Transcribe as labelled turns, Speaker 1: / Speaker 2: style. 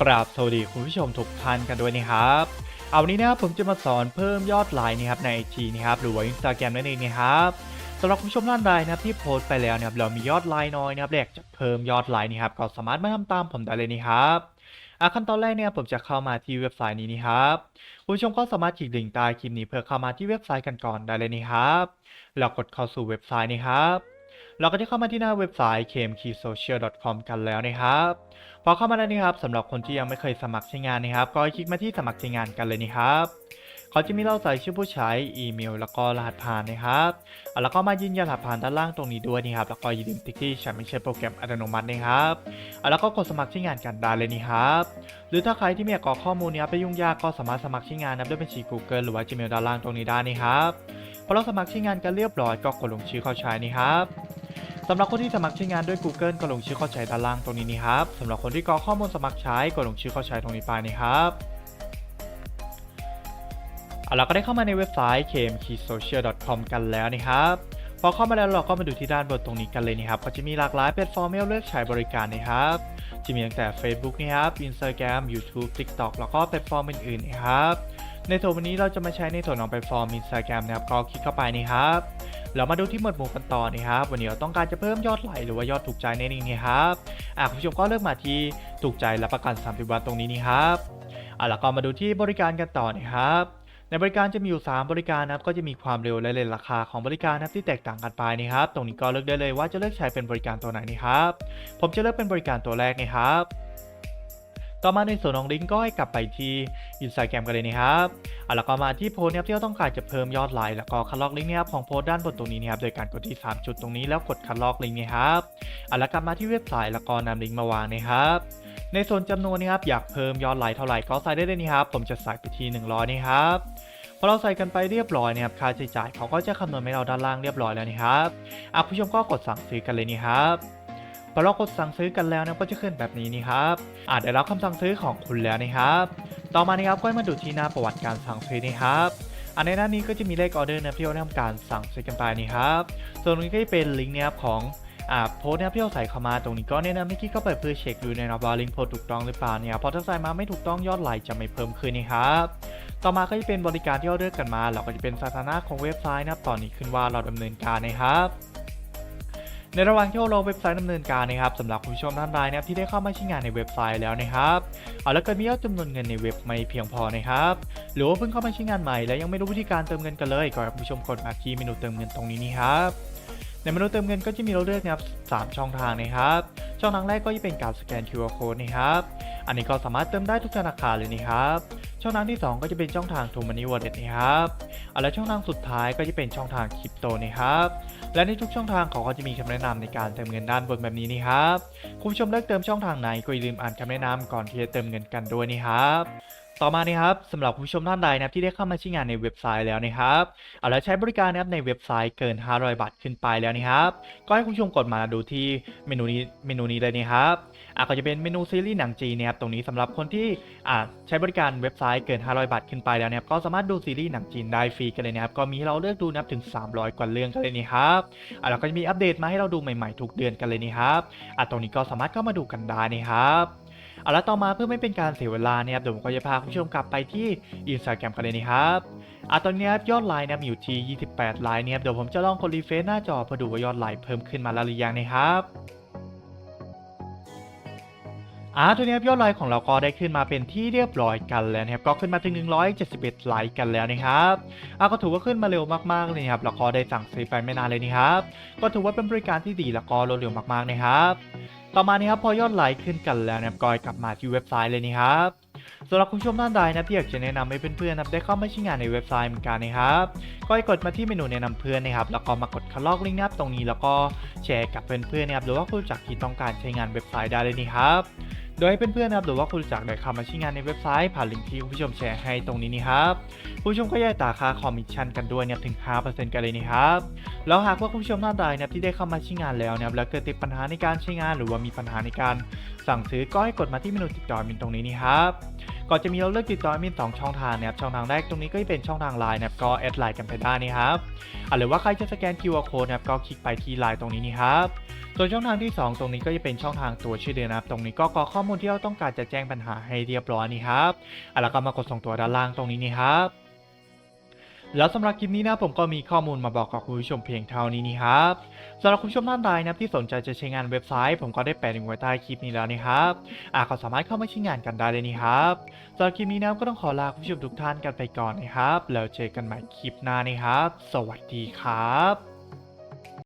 Speaker 1: กราบสวัสดีคุณผู้ชมทุกท่านกันด้วยนะครับ เอาวันนี้นะผมจะมาสอนเพิ่มยอดไลน์นะครับใน IG นะครับหรือว่า Instagram นั่นเองนะครับสำหรับคุณผู้ชมท่านใดนะครับที่โพสต์ไปแล้วนะครับเรามียอดไลน์น้อยนะครับอยากจะเพิ่มยอดไลน์นะครับก็สามารถมาทำตามผมได้เลยนะครับอะขั้นตอนแรกเนี่ยผมจะเข้ามาที่เว็บไซต์นี้นะครับคุณผู้ชมก็สามารถคลิกลิงก์ใต้คลิปนี้เพื่อเข้ามาที่เว็บไซต์กันก่อนได้เลยนะครับแล้วกดเข้าสู่เว็บไซต์นี้ครับ เราก็จะเข้ามาที่หน้าเว็บไซต์ kmkeysocial.com กันแล้วนะครับพอเข้ามาแล้วนะครับสำหรับคนที่ยังไม่เคยสมัครใช้งานนะครับ ก็คลิกมาที่สมัครใช้งานกันเลยนะครับเขาจะมีเราใส่ชื่อผู้ใช้อีเมล แล้วก็รหัสผ่านนะครับแล้วก็มายืนยันรหัสผ่านด้านล่างตรงนี้ด้วยนะครับแล้วก็อย่าลืมติ๊กที่ฉันไม่ใช่โปรแกรมอัตโนมัตินะครับแล้วก็กดสมัครใช้งานกันได้เลยนี่ครับ หรือถ้าใครที่ไม่อยากกรอกข้อมูลนี้ไปยุ่งยากก็สามารถสมัครใช้งานนับด้วยบัญชี Google หรือว่า Gmail ด้านล่างตรงนี้ได้นะครับพอเราสมัครใช้งานกันเรียบร้อยก็กดลงชื่อเข้าใช้นี่ครับ สำหรับคนที่สมัครใช้งานด้วย Google ก็ลงชื่อเข้าใช้ด้านล่างตรงนี้นี่ครับสำหรับคนที่กรอกข้อมูลสมัครใช้ก็ลงชื่อเข้าใช้ตรงนี้ไปนี่ครับเอาเราก็ได้เข้ามาในเว็บไซต์ kmkeysocial.com กันแล้วนะครับพอเข้ามาแล้วเราก็มาดูที่ด้านบนตรงนี้กันเลยนะครับ ก็จะมีหลากหลายแพลตฟอร์มให้เราเลือกใช้บริการนะครับ จะมีตั้งแต่ Facebook นะครับ Instagram YouTube TikTok แล้วก็แพลตฟอร์มอื่นๆนะครับ ในส่วนวันนี้เราจะมาใช้ในส่วนของแพลตฟอร์ม Instagram นะครับก็คลิกเข้าไปนี่ครับเรามาดูที่หมวดหมู่กันต่อนะครับวันนี้เราต้องการจะเพิ่มยอดไหลหรือว่ายอดถูกใจในนี้นะครับอะคุณผู้ชมก็เลือกมาที่ถูกใจและประกัน 30 วันตรงนี้นี่ครับอะแล้วก็มาดูที่บริการกันต่อนะครับในบริการจะมีอยู่ 3 บริการนะครับก็จะมีความเร็วและเลทราคาของบริการนะครับที่แตกต่างกันไปนะครับ ตรงนี้ก็เลือกได้เลยว่าจะเลือกใช้เป็นบริการตัวไหนนะครับ ผมจะเลือกเป็นบริการตัวแรกนะครับ ต่อมาในส่วนของลิงก์ก็ให้กลับไปที่ Instagram กันเลยนะครับเอะแล้วก็มาที่โพสต์นะครับที่เราต้องการจะเพิ่มยอดไลค์แล้วก็คัดลอกลิงก์นะครับของโพสต์ด้านบนตรงนี้นะครับโดยการกดที่ 3 จุดตรงนี้แล้วกดคัดลอกลิงก์นะครับเอะแล้วกลับมาที่เว็บไซต์แล้วก็นำลิงก์มาวางนะครับในส่วนจำนวนนะครับอยากเพิ่มยอดไลค์เท่าไหร่ก็ใส่ได้เลยนะครับผมจะใส่ไปที่ 100นะครับพอเราใส่กันไปเรียบร้อยนะครับค่าใช้จ่ายเขาก็จะคำนวณให้เราด้านล่างเรียบร้อยแล้วนะครับอะผู้ชมก็กดสั่งซื้อกันเลยนี่ครับ พอเรากดสั่งซื้อกันแล้วนะก็จะขึ้นแบบนี้นี่ครับอะได้รับคำสั่งซื้อของคุณแล้วนะครับต่อมานะครับก็มาดูที่หน้าประวัติการสั่งซื้อนะครับอันในหน้านี้ก็จะมีเลขออเดอร์นะที่เราทำการสั่งซื้อกันไปนี่ครับส่วนนี้ก็จะเป็นลิงก์นะครับของอ่าโพสต์นะครับที่เราใส่เข้ามาตรงนี้ก็แนะนำให้คลิกเข้าไปเพื่อเช็คดูนะครับว่าลิงก์โพสต์ถูกต้องหรือเปล่าเนี่ยเพราะถ้าใส่มาไม่ถูกต้องยอดไลค์จะไม่เพิ่มขึ้นนะครับต่อมาก็จะเป็นบริการที่เราเลือกกันมาเราก็จะเป็นสถานะของเว็บไซต์นะครับตอนนี้ขึ้นว่าเราดำเนินการนะครับ ในระหว่างที่เราเว็บไซต์ดำเนินการนะครับสำหรับคุณผู้ชมท่านใดนะครับที่ได้เข้ามาใช้งานในเว็บไซต์แล้วนะครับเอาแล้วเกิดมียอดจำนวนเงินในเว็บไม่เพียงพอนะครับหรือว่าเพิ่งเข้ามาใช้งานใหม่และยังไม่รู้วิธีการเติมเงินกันเลยก็ให้คุณผู้ชมกดมาที่เมนูเติมเงินตรงนี้นี่ครับในเมนูเติมเงินก็จะมีเราเลือกนะครับสามช่องทางนะครับ ช่องทางแรกก็จะเป็นการสแกน QR code นะครับ อันนี้ก็สามารถเติมได้ทุกธนาคารเลยนะครับ ช่องทางที่สองก็จะเป็นช่องทาง t ูมันนี่วอลเล็ตนะครับและช่องทางสุดท้ายก็จะเป็นช่องทางคริปโตนะครับ และในทุกช่องทางเขาก็จะมีคำแนะนำในการเติมเงินด้านบนแบบนี้นี่ครับ คุณผู้ชมเลือกเติมช่องทางไหนก็อย่าลืมอ่านคำแนะนำก่อนที่จะเติมเงินกันด้วยนี่ครับ ต่อมานี่ครับสำหรับคุณผู้ชมท่านใดนะครับที่ได้เข้ามาใช้งานในเว็บไซต์แล้วนะครับเอาแล้วใช้บริการนะครับในเว็บไซต์เกิน 500 บาทขึ้นไปแล้วนะครับก็ให้คุณผู้ชมกดมาดูที่เมนูนี้เมนูนี้เลยนะครับอะก็จะเป็นเมนูซีรีส์หนังจีนนะครับตรงนี้สำหรับคนที่อ่าใช้บริการเว็บไซต์เกิน 500 บาทขึ้นไปแล้วนะครับก็สามารถดูซีรีส์หนังจีนได้ฟรีกันเลยนะครับก็มีให้เราเลือกดูนับถึง 300 กว่าเรื่องกันเลยนี่ครับอะแล้วก็จะมีอัปเดตมาให้เราดูใหม่ๆทุกเดือนกันเลยนี่ครับอะตรงนี้ก็สามารถเข้ามาดูกันได้นี่ครับ เอาละต่อมาเพื่อไม่เป็นการเสียเวลาเนี่ยครับเดี๋ยวผมก็จะพาคุณผู้ชมกลับไปที่ Instagram กันเลยนี่ครับอะตอนนี้ยอดไลน์นะมีอยู่ที่ 28 ไลน์เนี่ยเดี๋ยวผมจะลองกดรีเฟรชหน้าจอเพื่อดูว่ายอดไลน์เพิ่มขึ้นมาแล้วหรือยังนะครับอ่าตัวนี้ยอดไลค์ของเราก็ได้ขึ้นมาเป็นที่เรียบร้อยกันแล้วนะครับก็ขึ้นมาถึง 171 ไลค์กันแล้วนะครับอ่าก็ถือว่าขึ้นมาเร็วมากๆเลยนะครับแล้วก็ได้สั่งซื้อไปไม่นานเลยนะครับก็ถือว่าเป็นบริการที่ดีแล้วก็รวดเร็วมากๆนะครับ ต่อมานี้ครับพอยอดไลค์ขึ้นกันแล้วนะครับก็ให้กลับมาที่เว็บไซต์เลยนะครับสำหรับคุณผู้ชมท่านใดนะที่อยากจะแนะนำให้เพื่อนๆนะได้เข้ามาใช้งานในเว็บไซต์เหมือนกันนะครับก็กดมาที่เมนูแนะนำเพื่อนนะครับแล้วก็มากดคัดลอกลิงก์นะครับตรงนี้แล้วก็แชร์กับเพื่อนๆนะครับหรือว่าผู้รู้จักที่ต้องการใช้งานเว็บไซต์ได้เลยนี่ครับ โดยให้เพื่อนๆนะครับหรือว่าคุณรู้จักได้เข้ามาใช้งานในเว็บไซต์ผ่านลิงก์ที่คุณผู้ชมแชร์ให้ตรงนี้นี่ครับผู้ชมก็ย่ายตาค่าคอมมิชชั่นกันด้วยเนี่ยถึง 5%กันเลยนี่ครับแล้วหากว่าคุณผู้ชมท่านใดนะครับที่ได้เข้ามาใช้งานแล้วนะครับแล้วเกิดติดปัญหาในการใช้งาน หรือว่ามีปัญหาในการสั่งซื้อก็ให้กดมาที่เมนูติดต่อมินตรงนี้นี่ครับ ก่อนจะมีเราเลือกติดต่อแอดมินสองช่องทางนะครับช่องทางแรกตรงนี้ก็จะเป็นช่องทางไลน์นะครับก็แอดไลน์กันไปได้นี่ครับอหรือว่าใครจะสแกน QR code นะครับก็คลิกไปที่ไลน์ตรงนี้นี่ครับส่วนช่องทางที่ 2 ตรงนี้ก็จะเป็นช่องทางตัวชื่อเดือนนะครับ ตรงนี้ก็กรอกข้อมูลที่เราต้องการจะแจ้งปัญหาให้เรียบร้อยนี่ครับแล้วก็มากดส่งตัวด้านล่างตรงนี้นี่ครับ แล้วสำหรับคลิปนี้นะผมก็มีข้อมูลมาบอกกับคุณผู้ชมเพียงเท่านี้นี่ครับสำหรับคุณผู้ชมท่านใดนะที่สนใจจะใช้งานเว็บไซต์ ผมก็ได้แปะลิงก์ไว้ใต้คลิปนี้แล้วนะครับอ่าก็สามารถเข้ามาใช้งานกันได้เลยนี่ครับสำหรับคลิปนี้นะก็ต้องขอลาคุณผู้ชมทุกท่านกันไปก่อนนะครับแล้วเจอกันใหม่คลิปหน้านะครับ สวัสดีครับ